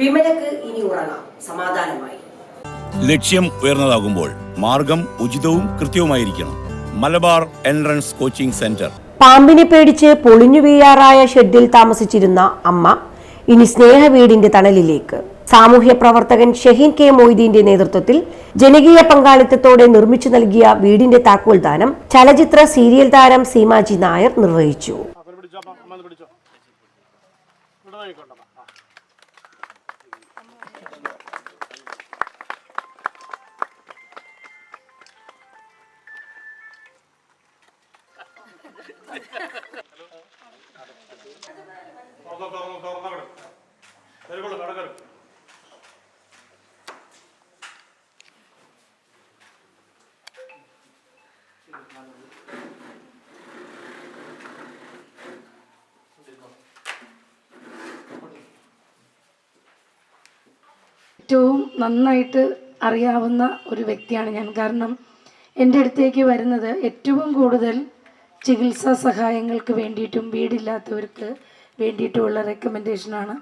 വിമലക്ക് ഇനി ഉറങ്ങാം. സമാധാനമായി. ലക്ഷ്യം ഉയർന്നതാകുമ്പോൾ മാർഗം ഉചിതവും കൃത്യവുമായിരിക്കണം. Malabar entrance coaching centre. പാമ്പിനെ പേടിച്ച് പൊളിഞ്ഞു വീഴാറായ ഷെഡിൽ താമസിച്ചിരുന്ന അമ്മ ഇനി സ്നേഹ വീടിന്റെ തണലിലേക്ക്. സാമൂഹ്യ പ്രവർത്തകൻ ഷഹീൻ കെ മൊയ്തീന്റെ നേതൃത്വത്തിൽ ജനകീയ പങ്കാളിത്തത്തോടെ നിർമ്മിച്ചു നൽകിയ വീടിന്റെ താക്കോൽ ദാനം ചലച്ചിത്ര സീരിയൽ താരം സീമാജി നായർ നിർവഹിച്ചു. ഏറ്റവും നന്നായിട്ട് അറിയാവുന്ന ഒരു വ്യക്തിയാണ് ഞാൻ. കാരണം എന്റെ അടുത്തേക്ക് വരുന്നത് ഏറ്റവും കൂടുതൽ ചികിത്സാ സഹായങ്ങൾക്ക് വേണ്ടിയിട്ടും വീടില്ലാത്തവർക്ക് വേണ്ടിയിട്ടുമുള്ള റെക്കമെൻഡേഷനാണ്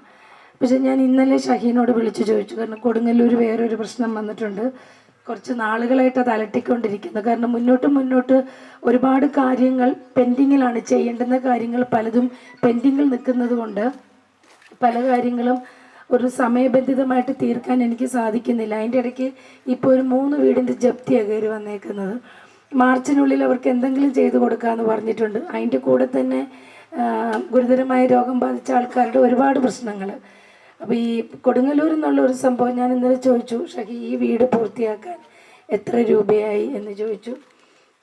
പക്ഷേ ഞാൻ ഇന്നലെ ഷഹീനോട് വിളിച്ചു ചോദിച്ചു. കാരണം കൊടുങ്ങല്ലൂർ വേറൊരു പ്രശ്നം വന്നിട്ടുണ്ട്. കുറച്ച് നാളുകളായിട്ട് അത് അലട്ടിക്കൊണ്ടിരിക്കുന്നത് കാരണം മുന്നോട്ട് മുന്നോട്ട് ഒരുപാട് കാര്യങ്ങൾ പെൻഡിങ്ങിലാണ് ചെയ്യേണ്ടുന്ന കാര്യങ്ങൾ പലതും പെൻഡിങ്ങിൽ നിൽക്കുന്നത് കൊണ്ട് പല കാര്യങ്ങളും ഒരു സമയബന്ധിതമായിട്ട് തീർക്കാൻ എനിക്ക് സാധിക്കുന്നില്ല. അതിന്റെ ഇടയ്ക്ക് ഇപ്പോൾ ഒരു മൂന്ന് വീടിന്റെ ജപ്തിയാണ് കയറി വന്നേക്കുന്നത്. മാർച്ചിനുള്ളിൽ അവർക്ക് എന്തെങ്കിലും ചെയ്തു കൊടുക്കാമെന്ന് പറഞ്ഞിട്ടുണ്ട്. അതിന്റെ കൂടെ തന്നെ ഗുരുതരമായ രോഗം ബാധിച്ച ആൾക്കാരുടെ ഒരുപാട് പ്രശ്നങ്ങൾ അപ്പോൾ ഈ കൊടുങ്ങല്ലൂർ എന്നുള്ള ഒരു സംഭവം ഞാൻ ഇന്നലെ ചോദിച്ചു ഷഹി ഈ വീട് പൂർത്തിയാക്കാൻ എത്ര രൂപയായി? എന്ന് ചോദിച്ചു.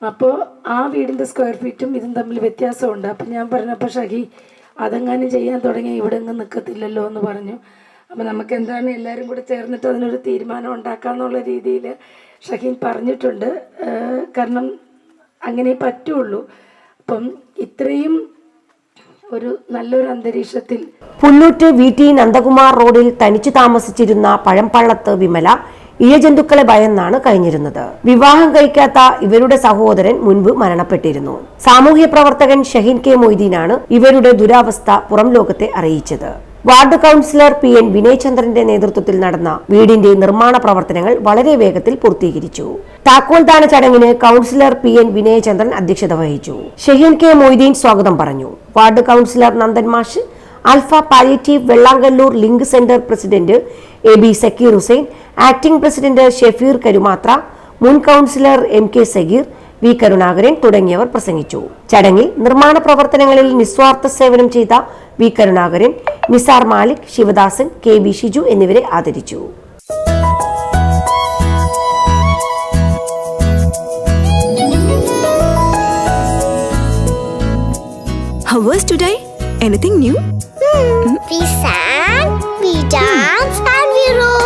അപ്പോൾ ആ വീടിന്റെ സ്ക്വയർ ഫീറ്റും ഇതും തമ്മിൽ വ്യത്യാസമുണ്ട്. അപ്പം ഞാൻ പറഞ്ഞപ്പോൾ ഷഹി അതെങ്ങാനും ചെയ്യാൻ തുടങ്ങി ഇവിടെ നിന്ന് നിൽക്കത്തില്ലല്ലോ എന്ന് പറഞ്ഞു. അപ്പം നമുക്ക് എന്താണ് എല്ലാവരും കൂടെ ചേർന്നിട്ട് അതിനൊരു തീരുമാനം ഉണ്ടാക്കാമെന്നുള്ള രീതിയിൽ ഷഹീൻ പറഞ്ഞിട്ടുണ്ട്. കാരണം അങ്ങനെ പറ്റുള്ളൂ. അപ്പം ഇത്രയും ഒരു നല്ലൊരു അന്തരീക്ഷത്തിൽ പുല്ലൂറ്റ് വി ടി നന്ദകുമാർ റോഡിൽ തനിച്ചു താമസിച്ചിരുന്ന പഴംപള്ളത്ത് വിമല ഇഴജന്തുക്കളെ ഭയന്നാണ് കഴിഞ്ഞിരുന്നത്. വിവാഹം കഴിക്കാത്ത ഇവരുടെ സഹോദരൻ മുൻപ് മരണപ്പെട്ടിരുന്നു. സാമൂഹ്യ പ്രവർത്തകൻ ഷഹീൻ കെ മൊയ്തീനാണ് ഇവരുടെ ദുരാവസ്ഥ പുറം ലോകത്തെ അറിയിച്ചത്. വാർഡ് കൗൺസിലർ പി എൻ വിനയചന്ദ്രന്റെ നേതൃത്വത്തിൽ നടന്ന വീടിന്റെ നിർമ്മാണ പ്രവർത്തനങ്ങൾ വളരെ വേഗത്തിൽ പൂർത്തീകരിച്ചു. താക്കോൽദാന ചടങ്ങിന് കൗൺസിലർ പി എൻ വിനയചന്ദ്രൻ അധ്യക്ഷത വഹിച്ചു. ഷഹീൻ കെ മൊയ്തീൻ സ്വാഗതം പറഞ്ഞു. വാർഡ് കൗൺസിലർ നന്ദൻ മാഷ് Alpha palliative Vellangallur link centre president A B Sakkir Hussain acting president Shefeer Karumathra മുൻ councillor M K Sageer V Karunakaran തുടങ്ങിയവർ പ്രസംഗിച്ചു ചടങ്ങിൽ നിർമ്മാണ പ്രവർത്തനങ്ങളിൽ നിസ്വാർത്ഥ സേവനം ചെയ്ത V Karunakaran Nisar Malik Sivadasan K V Shiju എന്നിവരെ ആദരിച്ചു How was today? Anything new? We sang, we danced, and we wrote.